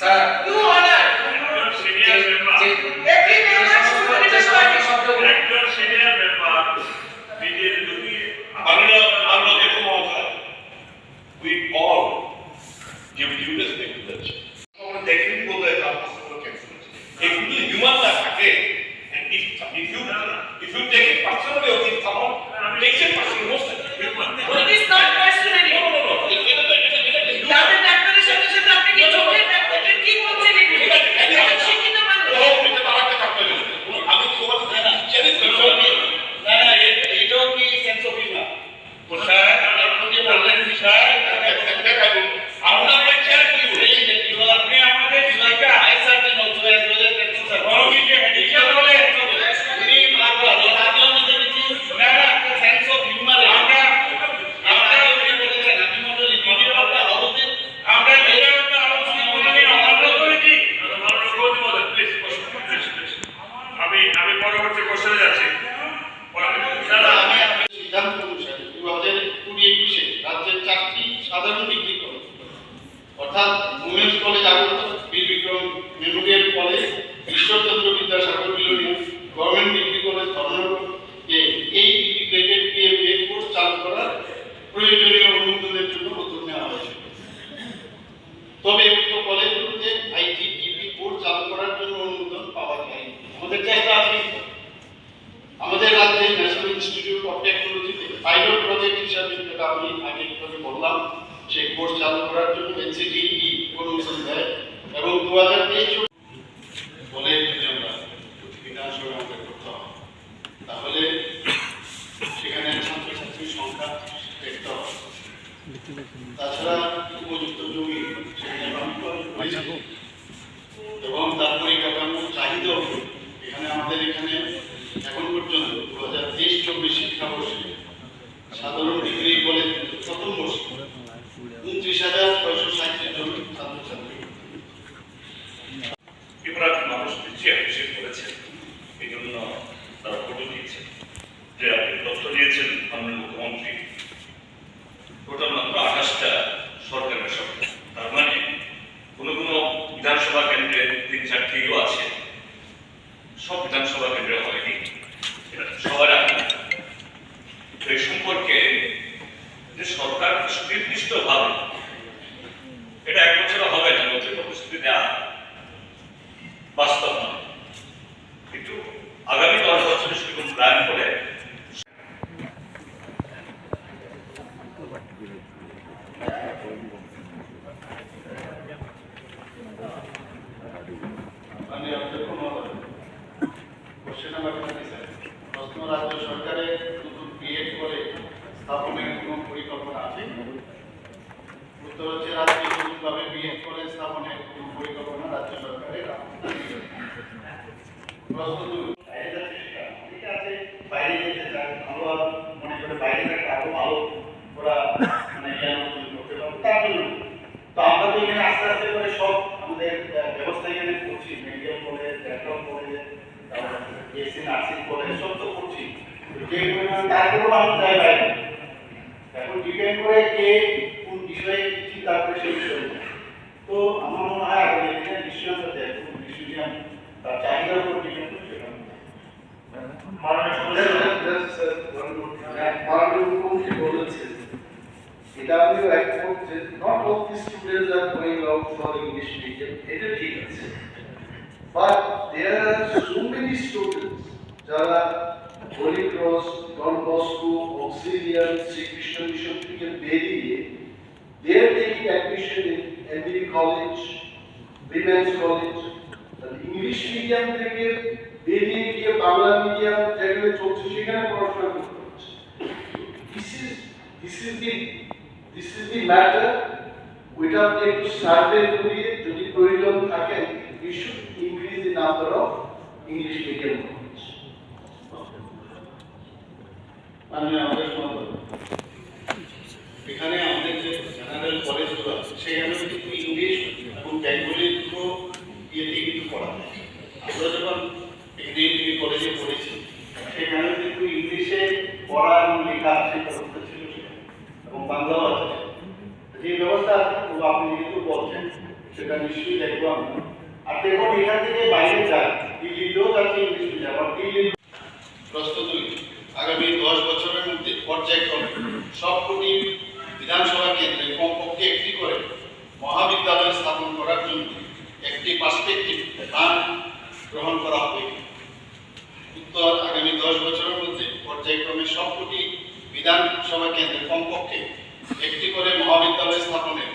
pensar. Não তবে উক্ত কলেজগুলোতে IT degree course চালু করার জন্য অনুমোদন পাওয়া যায়নি আমাদের চেষ্টা আছে আমাদের রাজ্যে ন্যাশনাল ইনস্টিটিউট অফ টেকনোলজিতে পাইলট প্রজেক্ট হিসাবে যেটা আমি আগে একটু বললাম, সেই কোর্স চালু করার জন্য এনসিটিই অনুমোদন দেয় এবং দু হাজার তেইশ বলে যদি আমরা বিধানসভা আমাদের করতে হবে তাহলে সেখানে ছাত্রছাত্রীর সংখ্যা দেখতে হবে তাছাড়া উপযুক্ত জমি। এবং তার পরিকাঠামো চাহিদা এখানে আমাদের এখানে এখন পর্যন্ত দু হাজার তেইশ, চব্বিশ শিক্ষাবর্ষে সাধারণ ডিগ্রি কলেজ প্রথম বর্ষে উনত্রিশ হাজার ছয়শো সাঁত্রিশ জন ছাত্রছাত্রী বিপ্রাট মানুষ দিচ্ছে অ্যাপ্রিসিয়েট করেছেন এই জন্য তারা ফটো দিয়েছেন যে আপনি তথ্য দিয়েছেন মাননীয় মুখ্যমন্ত্রী টোটাল মাত্র আঠাশটা সরকারি বেসরকারি তার মানে কোনো কোনো বিধানসভা কেন্দ্রে তিন চারটিও আছে সব বিধানসভা কেন্দ্রে হয়নি এটা সবার আগে তো এই সম্পর্কে যে সরকার সুনির্দিষ্টভাবে এটা এক বছরে হবে না নতুন প্রস্তুতি দেওয়া বাস্তব নয় কিন্তু আগামী দশ বছরে সেরকম প্ল্যান করে আমি রাজ্য সরকারের নতুন বিএড করে স্থাপনের কোনো পরিকল্পনা আছে উত্তর রাজ্যে বিএড করে স্থাপনের কোনো পরিকল্পনা রাজ্য সরকারের। প্রশ্ন দুই বাইরে যাচ্ছে সেটা ঠিক আছে বাইরে যেতে চায় ভালো আর মনে করে বাইরে থাকলে আরও ভালো ওরা মানে জ্ঞান অর্জন করতে পারবে তার জন্য তো আমরা তো এখানে আস্তে আস্তে করে সব আমাদের আহ, ব্যবস্থা এখানে করছি medical college dental college AC nursing college সব তো করছি যে পরিমাণ তারপরেও মানুষ যায় বাইরে এখন ডিপেন্ড করে কে কোন বিষয়ে কি তারপরে সেই বিষয়ে। তো আমার মনে হয় আগে এখানে ডিসিশনটা দেয় কোন ডিসিশন তার চাহিদার উপর ডিপেন্ড করে সেটা মাননীয় মুখ্যমন্ত্রী বলেছেন এটা আমিও একমত যে not all the students are going out for English medium এটা ঠিক আছে। But there are so many students যারা Holy Cross Don Bosco Auxilium Srikrishna mission থেকে বেরিয়ে taking admission in MBA college, women's college, আর ইংলিশ মিডিয়াম থেকে বেরিয়ে গিয়ে বাংলা মিডিয়াম যেখানে চলছে সেখানে পড়াশোনা করতে হচ্ছে। This is this is the this is the matter ওইটা আপনি একটু সার্ভে করিয়ে যদি প্রয়োজন থাকে you should increase the number of English medium college আমাদের এখানে আমাদের যে জেনারেল কলেজগুলো আছে সেখানে কিন্তু ইংলিশ এবং বেঙ্গলি দুটো ইয়েতে কিন্তু হয় আমরা যখন ডিগ্রি কলেজে পড়েছি, সেখানে কিন্তু ইংলিশে পড়া এবং লেখা সেই ব্যবস্থা ছিল এবং বাংলাও আছে। যে ব্যবস্থা আছে আপনি যেহেতু বলছেন, সেটা নিশ্চয়ই দেখব আমরা আর দেখুন, এখান থেকে বাইরে যায় দিল্লিতেও যাচ্ছে ইংলিশ মিডিয়াম আর দিল্লি প্রশ্ন দুই আগামী দশ বছরের মধ্যে পর্যায়ক্রমে সবকটি বিধানসভা কেন্দ্রে কমপক্ষে একটি করে মহাবিদ্যালয় স্থাপন করার জন্য একটি পার্সপেক্টিভ প্ল্যান গ্রহণ করা হবে। উত্তর, আগামী দশ বছরের মধ্যে পর্যায়ক্রমে সবকটি বিধানসভা কেন্দ্রে কমপক্ষে একটি করে মহাবিদ্যালয় স্থাপনের